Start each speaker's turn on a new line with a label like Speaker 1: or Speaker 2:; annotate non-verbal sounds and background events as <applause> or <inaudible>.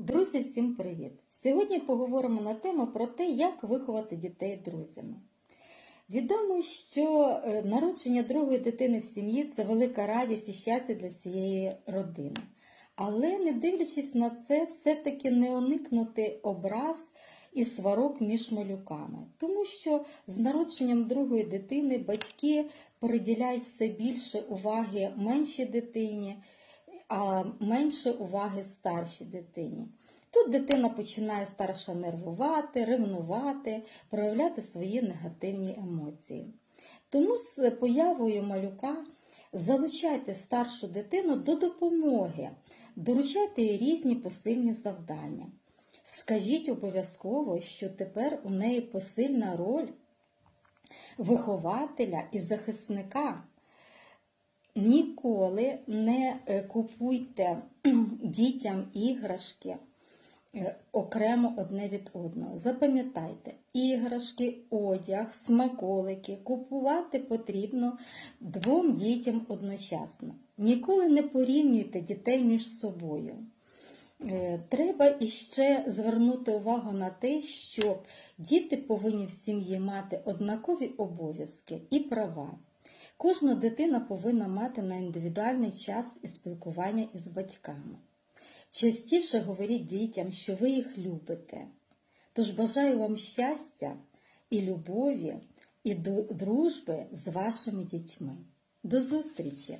Speaker 1: Друзі, всім привіт! Сьогодні поговоримо на тему про те, як виховати дітей друзями. Відомо, що е, народження другої дитини в сім'ї це велика радість і щастя для всієї родини. Але не дивлячись на це, все-таки не уникнути образ і сварок між малюками, тому що з народженням другої дитини батьки приділяють все більше уваги меншій дитині, а менше уваги старшій дитині. Тут дитина починає старша нервувати, ревнувати, проявляти свої негативні емоції. Тому з появою малюка залучайте старшу дитину до допомоги, доручайте їй різні посильні завдання. Скажіть обов'язково, що тепер у неї посильна роль вихователя і захисника. Ніколи не е, купуйте <clears throat> дітям іграшки е, окремо одне від одного. Запам'ятайте, іграшки, одяг, смаколики купувати потрібно двом дітям одночасно. Ніколи не порівнюйте дітей між собою. Е, Треба іще звернути увагу на те, що діти повинні в сім'ї мати однакові обов'язки і права. Кожна дитина повинна мати на індивідуальний час і спілкування із батьками. Частіше говоріть дітям, що ви їх любите. Тож бажаю вам щастя і любові, і дружби з вашими дітьми. До зустрічі!